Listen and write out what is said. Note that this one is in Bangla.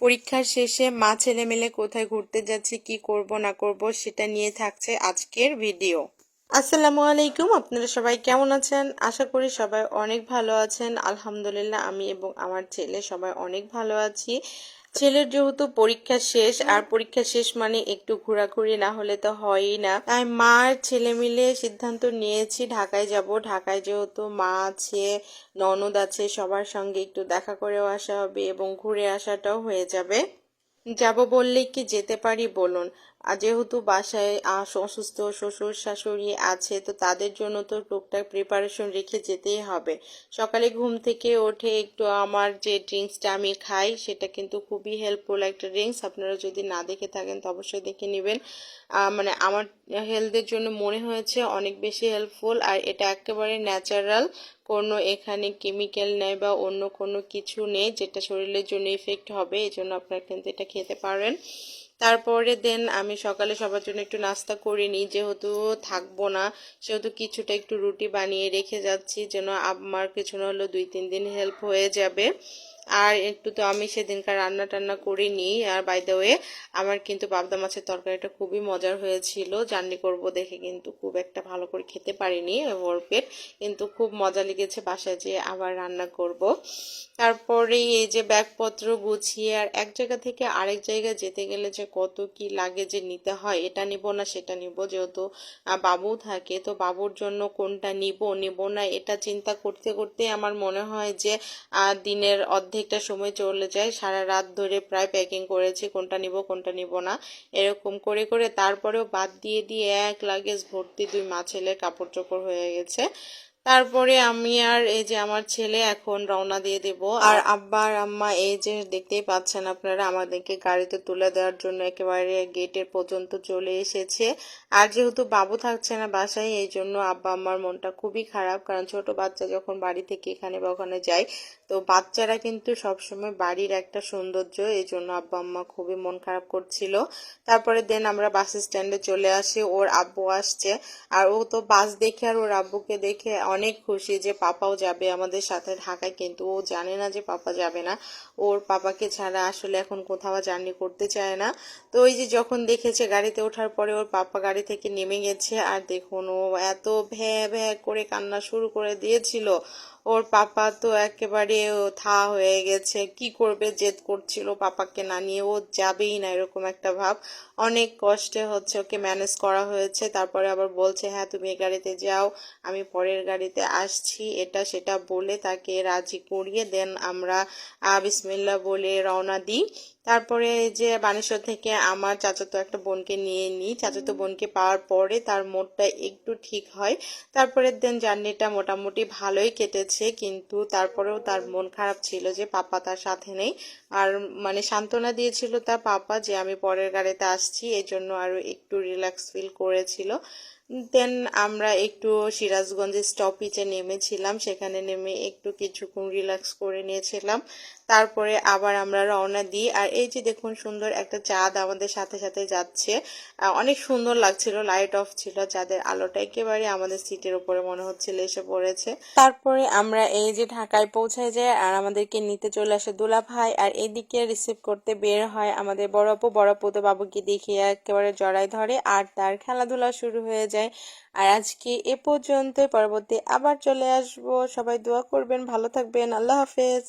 পরীক্ষার শেষে মা ছেলে মিলে কোথায় ঘুরতে যাচ্ছে, কি করব, না করব, সেটা নিয়ে থাকছে আজকের ভিডিও। আসসালামু আলাইকুম, আপনারা সবাই কেমন আছেন? আশা করি সবাই অনেক ভালো আছেন। আলহামদুলিল্লাহ, আমি এবং আমার ছেলে সবাই অনেক ভালো আছি। ছেলের যেহেতু পরীক্ষা শেষ, আর পরীক্ষা শেষ মানে একটু ঘোরাঘুরি না হলে তো হয়ই না। তাই মা আর ছেলে মিলে সিদ্ধান্ত নিয়েছি ঢাকায় যাব। ঢাকায় যেহেতু মা আছে, ননদ আছে, সবার সঙ্গে একটু দেখা করেও আসা হবে এবং ঘুরে আসাটাও হয়ে যাবে। যাব বললেই কি যেতে পারি বলুন। যেহেতু বাসায় অসুস্থ শ্বশুর শাশুড়ি আছে, তো তাদের জন্য তো টুকটাক প্রিপারেশন রেখে যেতেই হবে। সকালে ঘুম থেকে ওঠে একটু আমার যে ড্রিঙ্কসটা আমি খাই, সেটা কিন্তু খুবই হেল্পফুল একটা ড্রিঙ্কস। আপনারা যদি না দেখে থাকেন, তো অবশ্যই দেখে নেবেন। মানে আমার হেলথের জন্য মনে হয়েছে অনেক বেশি হেল্পফুল আর এটা একেবারে ন্যাচারাল কোনো এখানে কেমিক্যাল নেই বা অন্য কোনো কিছু নেই, যেটা শরীরের জন্য ইফেক্ট হবে এই জন্য আপনারা কিন্তু এটা খেতে পারেন। তারপরে দেন আমি সকালে সবার জন্য একটু নাস্তা করে নিই, যেহেতু থাকব না, সেহেতু কিছুটা একটু রুটি বানিয়ে রেখে যাচ্ছি, যেন আমার কিছু না দুই, তিন দিন হেল্প হয়ে যাবে। আর একটু তো আমি সেদিনকার রান্না টান্না করে নিই আর বাই দ্য ওয়ে আমার কিন্তু পাবদা মাছের তরকারিটা খুবই মজার হয়েছিল। জার্নি করব দেখে কিন্তু খুব একটা ভালো করে খেতে পারিনি ওর পেট। কিন্তু খুব মজা লেগেছে বাসায় যেয়ে আবার রান্না করব। তারপরে এই যে ব্যাগপত্র গুছিয়ে আর এক জায়গা থেকে আরেক জায়গায় যেতে গেলে যে কত কি লাগে যে নিতে হয়, এটা নিব না, সেটা নিব। যেহেতু বাবু থাকে, তো বাবুর জন্য কোনটা নিব নিব না, এটা চিন্তা করতে করতে আমার মনে হয় যে দিনের দিনের অর্ধেকটা সময় চলে যায়, সারা রাত ধরে প্রায় প্যাকিং করেছি, কোনটা নিব কোনটা নিব না, এরকম করে করে তারপরেও বাদ দিয়ে দিয়ে এক লাগেজ ভর্তি দুই মা ছেলের কাপড় চোপড় হয়ে গেছে। তারপরে আমি আর এই যে আমার ছেলে এখন রওনা দিয়ে দেব। আর আব্বা আর আম্মা এই যে দেখতেই পাচ্ছেন আপনারা, আমাদেরকে গাড়িতে তুলে দেওয়ার জন্য একেবারে গেটের পর্যন্ত চলে এসেছে। আর যেহেতু বাবু থাকছে না বাসায়, এই জন্য আব্বা আম্মার মনটা খুবই খারাপ। কারণ ছোট বাচ্চা যখন বাড়ি থেকে এখানে বা ওখানে যায়, তো বাচ্চারা কিন্তু সবসময় বাড়ির একটা সৌন্দর্য, এই জন্য আব্বা আম্মা খুবই মন খারাপ করছিল। তারপরে দেন আমরা বাস স্ট্যান্ডে চলে আসি, ওর আব্বু আসছে। আর ও তো বাস দেখে আর ওর আব্বুকে দেখে অনেক খুশি যে পাপাও যাবে আমাদের সাথে ঢাকায়, কিন্তু ও জানে না যে পাপা যাবে না। ওর পাপাকে ছাড়া আসলে এখন কোথাও জার্নি করতে চায় না। তো ওই যে যখন দেখেছে গাড়িতে ওঠার পরে ওর পাপা গাড়ি থেকে নেমে গেছে, আর দেখুন ও এত ভ্যা ভ্যা করে কান্না শুরু করে দিয়েছিল। ওর পাপা তো একেবারে থা হয়ে গেছে। কি করবে? জেদ করছিল পাপাকে না নিয়ে। ও যাবেই না এরকম একটা ভাব। অনেক কষ্টে হচ্ছে ওকে ম্যানেজ করা হয়েছে। তারপরে আবার বলছে হ্যাঁ তুমি এ গাড়িতে যাও, আমি পরের গাড়িতে আসছি। এটা সেটা বলে তাকে রাজি করিয়ে দেন আমরা বিসমিল্লা বলে রওনা দিই। তারপরে যে বানেশ্বর থেকে আমার চাচাতো একটা বোনকে নিয়ে নিই। চাচাতো বোনকে পাওয়ার পরে তার মোডটা একটু ঠিক হয়। তারপরের দিন জার্নিটা মোটামুটি ভালোই কেটেছে কিন্তু তারপরেও তার মন খারাপ ছিল যে পাপা তার সাথে নেই। আর মানে সান্ত্বনা দিয়েছিল তার পাপা যে আমি পরের গাড়িতে আসছি এই জন্য আরও একটু রিল্যাক্স ফিল করেছিল। দেন আমরা একটু সিরাজগঞ্জে স্টপিচে নেমেছিলাম। সেখানে নেমে একটু কিছুক্ষণ রিল্যাক্স করে নিয়েছিলাম। তারপরে আবার আমরা রওনা দিই। আর এই যে দেখুন, সুন্দর একটা চাঁদ আমাদের সাথে সাথে যাচ্ছে। অনেক সুন্দর লাগছিল লাইট অফ ছিল। চাঁদের আলোটা একেবারে আমাদের সিটের উপরে মনে হচ্ছিল এসে পড়েছে। তারপরে আমরা এই যে ঢাকায় পৌঁছে যাই আর আমাদেরকে নিতে চলে আসে দুলা ভাই। আর এইদিকে রিসিভ করতে বের হয় আমাদের বড় আপু। বড় আপু তো বাবুকে দেখিয়ে একেবারে জড়াই ধরে। আর তার খেলাধুলা শুরু হয়ে যায়। আর আজকে এ পর্যন্ত পরবর্তী আবার চলে আসব। সবাই দোয়া করবেন, ভালো থাকবেন। আল্লাহ হাফেজ।